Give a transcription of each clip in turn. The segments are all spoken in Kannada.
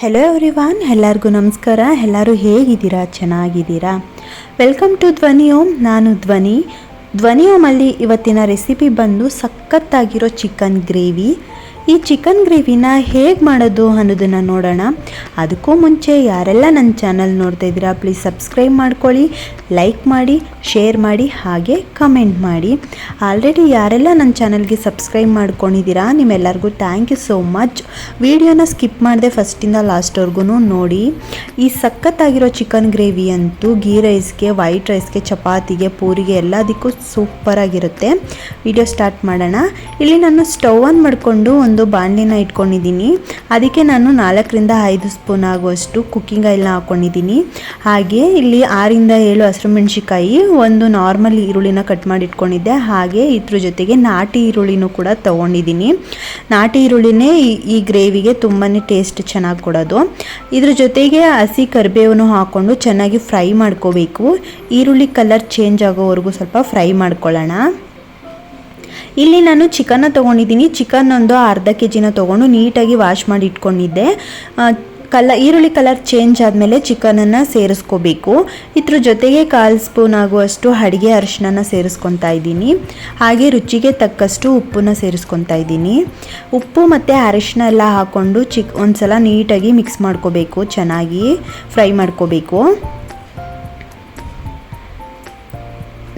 ಹೆಲೋ ಎವ್ರಿವಾನ್ ಎಲ್ಲರಿಗೂ ನಮಸ್ಕಾರ. ಎಲ್ಲರೂ ಹೇಗಿದ್ದೀರಾ? ಚೆನ್ನಾಗಿದ್ದೀರಾ? ವೆಲ್ಕಮ್ ಟು ಧ್ವನಿ ಓಮ್ ನಾನು ಧ್ವನಿ ಧ್ವನಿ ಓಮಲ್ಲಿ ಇವತ್ತಿನ ರೆಸಿಪಿ ಬಂದು ಸಖತ್ತಾಗಿರೋ ಚಿಕನ್ ಗ್ರೇವಿ ಈ ಚಿಕನ್ ಗ್ರೇವಿನ ಹೇಗೆ ಮಾಡೋದು ಅನ್ನೋದನ್ನು ನೋಡೋಣ. ಅದಕ್ಕೂ ಮುಂಚೆ ಯಾರೆಲ್ಲ ನನ್ನ ಚಾನಲ್ ನೋಡ್ತಾ ಇದ್ದೀರಾ ಪ್ಲೀಸ್ ಸಬ್ಸ್ಕ್ರೈಬ್ ಮಾಡ್ಕೊಳ್ಳಿ ಲೈಕ್ ಮಾಡಿ ಶೇರ್ ಮಾಡಿ, ಹಾಗೆ ಕಮೆಂಟ್ ಮಾಡಿ. ಆಲ್ರೆಡಿ ಯಾರೆಲ್ಲ ನನ್ನ ಚಾನಲ್ಗೆ ಸಬ್ಸ್ಕ್ರೈಬ್ ಮಾಡ್ಕೊಂಡಿದ್ದೀರಾ, ನಿಮ್ಮೆಲ್ಲರಿಗೂ ಥ್ಯಾಂಕ್ ಯು ಸೋ ಮಚ್ ವಿಡಿಯೋನ ಸ್ಕಿಪ್ ಮಾಡಿದೆ ಫಸ್ಟಿಂದ ಲಾಸ್ಟ್ವರೆಗೂ ನೋಡಿ. ಈ ಸಖತ್ತಾಗಿರೋ ಚಿಕನ್ ಗ್ರೇವಿ ಅಂತೂ ಗೀ ರೈಸ್ಗೆ ವೈಟ್ ರೈಸ್ಗೆ ಚಪಾತಿಗೆ, ಪೂರಿಗೆ ಎಲ್ಲದಕ್ಕೂ ಸೂಪರಾಗಿರುತ್ತೆ ವಿಡಿಯೋ ಸ್ಟಾರ್ಟ್ ಮಾಡೋಣ. ಇಲ್ಲಿ ನಾನು ಸ್ಟವ್ ಆನ್ ಮಾಡಿಕೊಂಡು ಒಂದು ಬಾಣಲಿನ ಇಟ್ಕೊಂಡಿದ್ದೀನಿ. ಅದಕ್ಕೆ ನಾನು ನಾಲ್ಕರಿಂದ ಐದು ಸ್ಪೂನ್ ಆಗುವಷ್ಟು ಕುಕ್ಕಿಂಗ್ ಆಯಿಲ್ನ ಹಾಕ್ಕೊಂಡಿದ್ದೀನಿ ಹಾಗೆ ಇಲ್ಲಿ ಆರಿಂದ ಏಳು ಹಸಿರುಮೆಣ್ಸಿಕಾಯಿ ಒಂದು ನಾರ್ಮಲ್ ಈರುಳ್ಳಿನ ಕಟ್ ಮಾಡಿ ಇಟ್ಕೊಂಡಿದ್ದೆ ಹಾಗೆ ಇದ್ರ ಜೊತೆಗೆ ನಾಟಿ ಈರುಳ್ಳಿನೂ ಕೂಡ ತೊಗೊಂಡಿದ್ದೀನಿ. ನಾಟಿ ಈರುಳ್ಳಿನೇ ಈ- ಈ ಗ್ರೇವಿಗೆ ತುಂಬಾ ಟೇಸ್ಟ್ ಚೆನ್ನಾಗಿ ಕೊಡೋದು. ಇದ್ರ ಜೊತೆಗೆ ಹಸಿ ಕರಿಬೇವನ್ನು ಹಾಕ್ಕೊಂಡು ಚೆನ್ನಾಗಿ ಫ್ರೈ ಮಾಡ್ಕೋಬೇಕು. ಈರುಳ್ಳಿ ಕಲರ್ ಚೇಂಜ್ ಆಗೋವರೆಗೂ ಸ್ವಲ್ಪ ಫ್ರೈ ಮಾಡ್ಕೊಳ್ಳೋಣ. ಇಲ್ಲಿ ನಾನು ಚಿಕನ್ನ ತೊಗೊಂಡಿದ್ದೀನಿ. ಚಿಕನ್ ಒಂದು ಅರ್ಧ ಕೆ ಜಿನ ತೊಗೊಂಡು ನೀಟಾಗಿ ವಾಶ್ ಮಾಡಿ ಇಟ್ಕೊಂಡಿದ್ದೆ. ಕಲ, ಈರುಳ್ಳಿ ಕಲರ್ ಚೇಂಜ್ ಆದಮೇಲೆ ಚಿಕನನ್ನು ಸೇರಿಸ್ಕೋಬೇಕು. ಇದ್ರ ಜೊತೆಗೆ ಕಾಲು ಸ್ಪೂನ್ ಆಗುವಷ್ಟು ಅಡುಗೆ ಅರಿಶಿನ ಸೇರಿಸ್ಕೊತಾ ಇದ್ದೀನಿ. ಹಾಗೆ ರುಚಿಗೆ ತಕ್ಕಷ್ಟು ಉಪ್ಪನ್ನ ಸೇರಿಸ್ಕೊತಾ ಇದ್ದೀನಿ. ಉಪ್ಪು ಮತ್ತು ಅರಿಶಿನ ಎಲ್ಲ ಹಾಕ್ಕೊಂಡು ಚಿಕ್ ಒಂದು ಸಲ ನೀಟಾಗಿ ಮಿಕ್ಸ್ ಮಾಡ್ಕೋಬೇಕು. ಚೆನ್ನಾಗಿ ಫ್ರೈ ಮಾಡ್ಕೋಬೇಕು.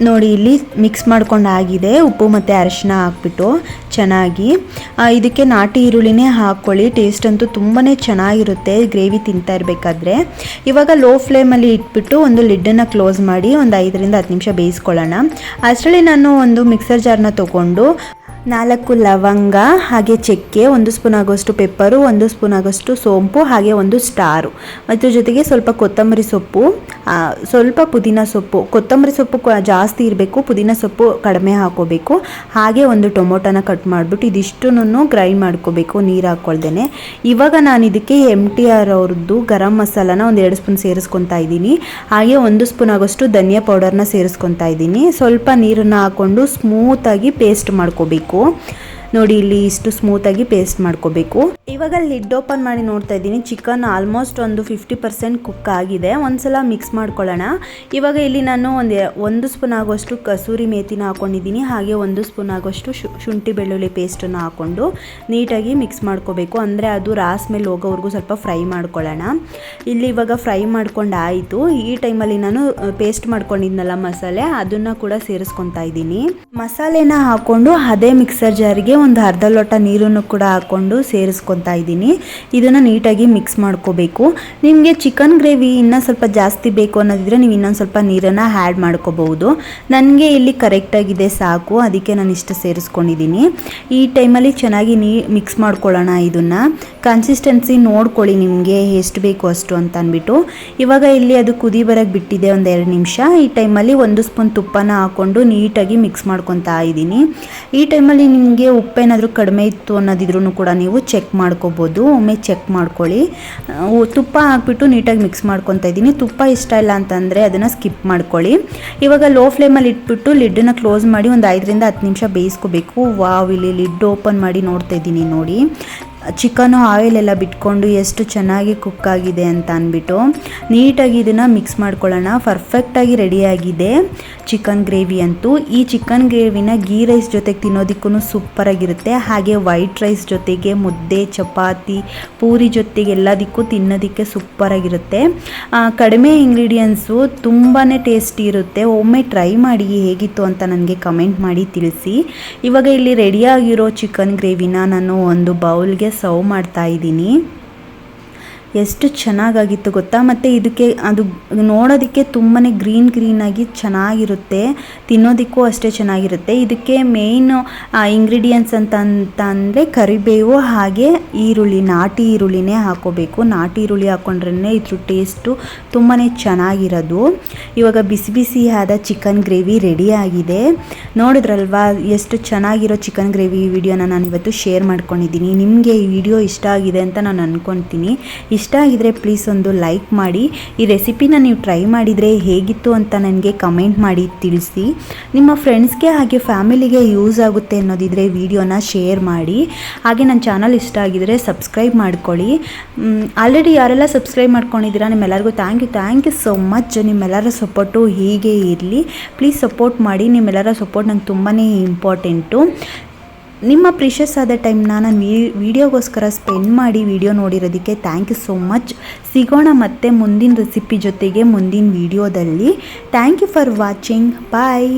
ನೋಡಿ, ಇಲ್ಲಿ ಮಿಕ್ಸ್ ಮಾಡ್ಕೊಂಡು ಆಗಿದೆ. ಉಪ್ಪು ಮತ್ತು ಅರಿಶಿನ ಹಾಕ್ಬಿಟ್ಟು ಚೆನ್ನಾಗಿ. ಇದಕ್ಕೆ ನಾಟಿ ಈರುಳ್ಳಿನೇ ಹಾಕ್ಕೊಳ್ಳಿ. ಟೇಸ್ಟ್ ಅಂತೂ ತುಂಬಾ ಚೆನ್ನಾಗಿರುತ್ತೆ. ಗ್ರೇವಿ ತಿಂತಾ ಇರಬೇಕಾದ್ರೆ. ಇವಾಗ ಲೋ ಫ್ಲೇಮಲ್ಲಿ ಇಟ್ಬಿಟ್ಟು ಒಂದು ಲಿಡ್ಡನ್ನು ಕ್ಲೋಸ್ ಮಾಡಿ ಒಂದು ಐದರಿಂದ ಹತ್ತು ನಿಮಿಷ ಬೇಯಿಸ್ಕೊಳ್ಳೋಣ. ಅಷ್ಟರಲ್ಲಿ ನಾನು ಒಂದು ಮಿಕ್ಸರ್ ಜಾರ್ನ ತೊಗೊಂಡು ನಾಲ್ಕು ಲವಂಗ, ಹಾಗೆ ಚಕ್ಕೆ, ಒಂದು ಸ್ಪೂನ್ ಆಗೋಷ್ಟು ಪೆಪ್ಪರು, ಒಂದು ಸ್ಪೂನ್ ಆಗೋಷ್ಟು ಸೋಂಪು, ಹಾಗೆ ಒಂದು ಸ್ಟಾರು. ಮತ್ತು ಜೊತೆಗೆ ಸ್ವಲ್ಪ ಕೊತ್ತಂಬರಿ ಸೊಪ್ಪು ಸ್ವಲ್ಪ ಪುದೀನ ಸೊಪ್ಪು. ಕೊತ್ತಂಬರಿ ಸೊಪ್ಪು ಜಾಸ್ತಿ ಇರಬೇಕು, ಪುದೀನ ಸೊಪ್ಪು ಕಡಿಮೆ ಹಾಕೋಬೇಕು. ಹಾಗೆ ಒಂದು ಟೊಮೊಟೊನ ಕಟ್ ಮಾಡಿಬಿಟ್ಟು ಇದಿಷ್ಟನ್ನು ಗ್ರೈಂಡ್ ಮಾಡ್ಕೋಬೇಕು, ನೀರು ಹಾಕ್ಕೊಳ್ದೇನೆ ಇವಾಗ ನಾನು ಇದಕ್ಕೆ ಎಂ ಟಿ ಆರ್ ಅವ್ರದ್ದು ಗರಂ ಮಸಾಲಾನ ಒಂದು ಎರಡು ಸ್ಪೂನ್ ಸೇರಿಸ್ಕೊತಾ ಇದ್ದೀನಿ. ಹಾಗೆ ಒಂದು ಸ್ಪೂನ್ ಆಗೋಷ್ಟು ಧನಿಯಾ ಪೌಡರ್ನ ಸೇರಿಸ್ಕೊತಾ ಇದ್ದೀನಿ. ಸ್ವಲ್ಪ ನೀರನ್ನು ಹಾಕ್ಕೊಂಡು ಸ್ಮೂತಾಗಿ ಪೇಸ್ಟ್ ಮಾಡ್ಕೋಬೇಕು. sacou? ನೋಡಿ ಇಲ್ಲಿ ಇಷ್ಟು ಸ್ಮೂತಾಗಿ ಪೇಸ್ಟ್ ಮಾಡ್ಕೋಬೇಕು. ಇವಾಗ ಲಿಡ್ ಓಪನ್ ಮಾಡಿ ನೋಡ್ತಾ ಇದ್ದೀನಿ. ಚಿಕನ್ ಆಲ್ಮೋಸ್ಟ್ ಒಂದು ಫಿಫ್ಟಿ ಪರ್ಸೆಂಟ್ ಕುಕ್ ಆಗಿದೆ. ಒಂದ್ಸಲ ಮಿಕ್ಸ್ ಮಾಡ್ಕೊಳ್ಳೋಣ. ಇವಾಗ ಇಲ್ಲಿ ನಾನು ಒಂದು ಒಂದು ಸ್ಪೂನ್ ಆಗೋಷ್ಟು ಕಸೂರಿ ಮೇಥಿನ ಹಾಕೊಂಡಿದ್ದೀನಿ. ಹಾಗೆ ಒಂದು ಸ್ಪೂನ್ ಆಗೋಷ್ಟು ಶುಂಠಿ ಬೆಳ್ಳುಳ್ಳಿ ಪೇಸ್ಟನ್ನು ಹಾಕ್ಕೊಂಡು ನೀಟಾಗಿ ಮಿಕ್ಸ್ ಮಾಡ್ಕೋಬೇಕು. ಅಂದರೆ ಅದು ರಾಸ್ ಮೇಲೆ ಹೋಗೋವರೆಗೂ ಸ್ವಲ್ಪ ಫ್ರೈ ಮಾಡ್ಕೊಳ್ಳೋಣ. ಇಲ್ಲಿ ಇವಾಗ ಫ್ರೈ ಮಾಡ್ಕೊಂಡು ಆಯಿತು. ಈ ಟೈಮಲ್ಲಿ ನಾನು ಪೇಸ್ಟ್ ಮಾಡ್ಕೊಂಡಿದ್ನಲ್ಲ ಮಸಾಲೆ, ಅದನ್ನು ಕೂಡ ಸೇರಿಸ್ಕೊತಾ ಇದ್ದೀನಿ. ಮಸಾಲೆನ ಹಾಕ್ಕೊಂಡು ಅದೇ ಮಿಕ್ಸರ್ ಜಾರಿಗೆ ಒಂದು ಅರ್ಧ ಲೋಟ ನೀರನ್ನು ಕೂಡ ಹಾಕ್ಕೊಂಡು ಸೇರಿಸ್ಕೊತಾ ಇದ್ದೀನಿ. ಇದನ್ನು ನೀಟಾಗಿ ಮಿಕ್ಸ್ ಮಾಡ್ಕೋಬೇಕು. ನಿಮಗೆ ಚಿಕನ್ ಗ್ರೇವಿ ಇನ್ನೂ ಸ್ವಲ್ಪ ಜಾಸ್ತಿ ಬೇಕು ಅನ್ನೋದಿದ್ರೆ ನೀವು ಇನ್ನೊಂದು ಸ್ವಲ್ಪ ನೀರನ್ನು ಆ್ಯಡ್ ಮಾಡ್ಕೋಬಹುದು. ನನಗೆ ಇಲ್ಲಿ ಕರೆಕ್ಟಾಗಿದೆ ಸಾಕು. ಅದಕ್ಕೆ ನಾನು ಇಷ್ಟು ಸೇರಿಸ್ಕೊಂಡಿದ್ದೀನಿ. ಈ ಟೈಮಲ್ಲಿ ಚೆನ್ನಾಗಿ ನೀ ಮಿಕ್ಸ್ ಮಾಡ್ಕೊಳ್ಳೋಣ ಇದನ್ನು. ಕನ್ಸಿಸ್ಟೆನ್ಸಿ ನೋಡ್ಕೊಳ್ಳಿ ನಿಮಗೆ ಎಷ್ಟು ಬೇಕು ಅಷ್ಟು ಅಂತ ಅಂದ್ಬಿಟ್ಟು. ಇವಾಗ ಇಲ್ಲಿ ಅದು ಕುದಿ ಬರೋಕ್ಕೆ ಬಿಟ್ಟಿದೆ ಒಂದು ಎರಡು ನಿಮಿಷ. ಈ ಟೈಮಲ್ಲಿ ಒಂದು ಸ್ಪೂನ್ ತುಪ್ಪನ ಹಾಕ್ಕೊಂಡು ನೀಟಾಗಿ ಮಿಕ್ಸ್ ಮಾಡ್ಕೊತಾ ಇದ್ದೀನಿ. ಈ ಟೈಮಲ್ಲಿ ನಿಮಗೆ ಉಪ್ಪೇನಾದರೂ ಕಡಿಮೆ ಇತ್ತು ಅನ್ನೋದಿದ್ರೂ ಕೂಡ ನೀವು ಚೆಕ್ ಮಾಡ್ಕೋಬೋದು. ಒಮ್ಮೆ ಚೆಕ್ ಮಾಡ್ಕೊಳ್ಳಿ. ತುಪ್ಪ ಹಾಕ್ಬಿಟ್ಟು ನೀಟಾಗಿ ಮಿಕ್ಸ್ ಮಾಡ್ಕೊತಾ ಇದ್ದೀನಿ. ತುಪ್ಪ ಇಷ್ಟ ಇಲ್ಲ ಅಂತಂದರೆ ಅದನ್ನು ಸ್ಕಿಪ್ ಮಾಡ್ಕೊಳ್ಳಿ. ಇವಾಗ ಲೋ ಫ್ಲೇಮಲ್ಲಿ ಇಟ್ಬಿಟ್ಟು ಲಿಡ್ಡನ್ನ ಕ್ಲೋಸ್ ಮಾಡಿ ಒಂದು ಐದರಿಂದ ಹತ್ತು ನಿಮಿಷ ಬೇಯಿಸ್ಕೋಬೇಕು. ವಾವ್, ಇಲ್ಲಿ ಲಿಡ್ ಓಪನ್ ಮಾಡಿ ನೋಡ್ತಾ ಇದ್ದೀನಿ ನೋಡಿ. ಚಿಕನು ಆಯಿಲ್ ಎಲ್ಲ ಬಿಟ್ಕೊಂಡು ಎಷ್ಟು ಚೆನ್ನಾಗಿ ಕುಕ್ ಆಗಿದೆ ಅಂತ ಅಂದ್ಬಿಟ್ಟು ನೀಟಾಗಿ ಇದನ್ನು ಮಿಕ್ಸ್ ಮಾಡ್ಕೊಳ್ಳೋಣ. ಪರ್ಫೆಕ್ಟಾಗಿ ರೆಡಿಯಾಗಿದೆ ಚಿಕನ್ ಗ್ರೇವಿ ಅಂತೂ. ಈ ಚಿಕನ್ ಗ್ರೇವಿನ ಗೀ ರೈಸ್ ಜೊತೆಗೆ ತಿನ್ನೋದಕ್ಕೂ ಸೂಪರಾಗಿರುತ್ತೆ ಹಾಗೆ ವೈಟ್ ರೈಸ್ ಜೊತೆಗೆ ಮುದ್ದೆ, ಚಪಾತಿ, ಪೂರಿ ಜೊತೆಗೆ ಎಲ್ಲದಕ್ಕೂ ತಿನ್ನೋದಕ್ಕೆ ಸೂಪರಾಗಿರುತ್ತೆ ಕಡಿಮೆ ಇಂಗ್ರೀಡಿಯೆಂಟ್ಸು ತುಂಬಾ ಟೇಸ್ಟಿ ಇರುತ್ತೆ. ಒಮ್ಮೆ ಟ್ರೈ ಮಾಡಿ ಹೇಗಿತ್ತು ಅಂತ ನನಗೆ ಕಮೆಂಟ್ ಮಾಡಿ ತಿಳಿಸಿ. ಇವಾಗ ಇಲ್ಲಿ ರೆಡಿಯಾಗಿರೋ ಚಿಕನ್ ಗ್ರೇವಿನ ನಾನು ಒಂದು ಬೌಲ್ಗೆ ಸರ್ವ್ ಮಾಡ್ತಾ ಇದ್ದೀನಿ. ಎಷ್ಟು ಚೆನ್ನಾಗಾಗಿತ್ತು ಗೊತ್ತಾ? ಮತ್ತು ಇದಕ್ಕೆ ಅದು ನೋಡೋದಕ್ಕೆ ತುಂಬಾ ಗ್ರೀನ್ ಗ್ರೀನಾಗಿ ಚೆನ್ನಾಗಿರುತ್ತೆ. ತಿನ್ನೋದಕ್ಕೂ ಅಷ್ಟೇ ಚೆನ್ನಾಗಿರುತ್ತೆ. ಇದಕ್ಕೆ ಮೇಯ್ನ್ ಇಂಗ್ರೀಡಿಯೆಂಟ್ಸ್ ಅಂತ ಅಂತ ಅಂದರೆ ಕರಿಬೇವು ಹಾಗೆ ಈರುಳ್ಳಿ, ನಾಟಿ ಈರುಳ್ಳಿನೇ ಹಾಕೋಬೇಕು. ನಾಟಿ ಈರುಳ್ಳಿ ಹಾಕೊಂಡ್ರೇ ಇದ್ರ ಟೇಸ್ಟು ತುಂಬಾ ಚೆನ್ನಾಗಿರೋದು. ಇವಾಗ ಬಿಸಿ ಬಿಸಿ ಆದ ಚಿಕನ್ ಗ್ರೇವಿ ರೆಡಿ ಆಗಿದೆ. ನೋಡಿದ್ರಲ್ವಾ ಎಷ್ಟು ಚೆನ್ನಾಗಿರೋ ಚಿಕನ್ ಗ್ರೇವಿ ವಿಡಿಯೋನ ನಾನು ಇವತ್ತು ಶೇರ್ ಮಾಡ್ಕೊಂಡಿದ್ದೀನಿ. ನಿಮಗೆ ಈ ವಿಡಿಯೋ ಇಷ್ಟ ಆಗಿದೆ ಅಂತ ನಾನು ಅಂದ್ಕೊತೀನಿ ಇಷ್ಟ ಆಗಿದ್ರೆ ಪ್ಲೀಸ್ ಒಂದು ಲೈಕ್ ಮಾಡಿ. ಈ ರೆಸಿಪಿನ ನೀವು ಟ್ರೈ ಮಾಡಿದರೆ ಹೇಗಿತ್ತು ಅಂತ ನನಗೆ ಕಮೆಂಟ್ ಮಾಡಿ ತಿಳಿಸಿ. ನಿಮ್ಮ ಫ್ರೆಂಡ್ಸ್ಗೆ ಹಾಗೆ ಫ್ಯಾಮಿಲಿಗೆ ಯೂಸ್ ಆಗುತ್ತೆ ಅನ್ನೋದಿದ್ರೆ ವಿಡಿಯೋನ ಶೇರ್ ಮಾಡಿ. ಹಾಗೆ ನನ್ನ ಚಾನಲ್ ಇಷ್ಟ ಆಗಿದರೆ ಸಬ್ಸ್ಕ್ರೈಬ್ ಮಾಡ್ಕೊಳ್ಳಿ. ಆಲ್ರೆಡಿ ಯಾರೆಲ್ಲ ಸಬ್ಸ್ಕ್ರೈಬ್ ಮಾಡ್ಕೊಂಡಿದ್ದೀರಾ ನಿಮ್ಮೆಲ್ಲರಿಗೂ thank you thank you so much ನಿಮ್ಮೆಲ್ಲರ ಸಪೋರ್ಟು ಹೀಗೆ ಇರಲಿ. ಪ್ಲೀಸ್ ಸಪೋರ್ಟ್ ಮಾಡಿ. ನಿಮ್ಮೆಲ್ಲರ ಸಪೋರ್ಟ್ ನಂಗೆ ತುಂಬಾ ಇಂಪಾರ್ಟೆಂಟು ನಿಮ್ಮ ಪ್ರಿಷಸ್ ಆದ ಟೈಮ್ನ ನಾನು ವಿಡಿಯೋಗೋಸ್ಕರ ಸ್ಪೆಂಡ್ ಮಾಡಿ ವಿಡಿಯೋ ನೋಡಿರೋದಕ್ಕೆ ಥ್ಯಾಂಕ್ ಯು ಸೋ ಮಚ್ ಸಿಗೋಣ ಮತ್ತೆ ಮುಂದಿನ ರೆಸಿಪಿ ಜೊತೆಗೆ ಮುಂದಿನ ವಿಡಿಯೋದಲ್ಲಿ thank you for watching bye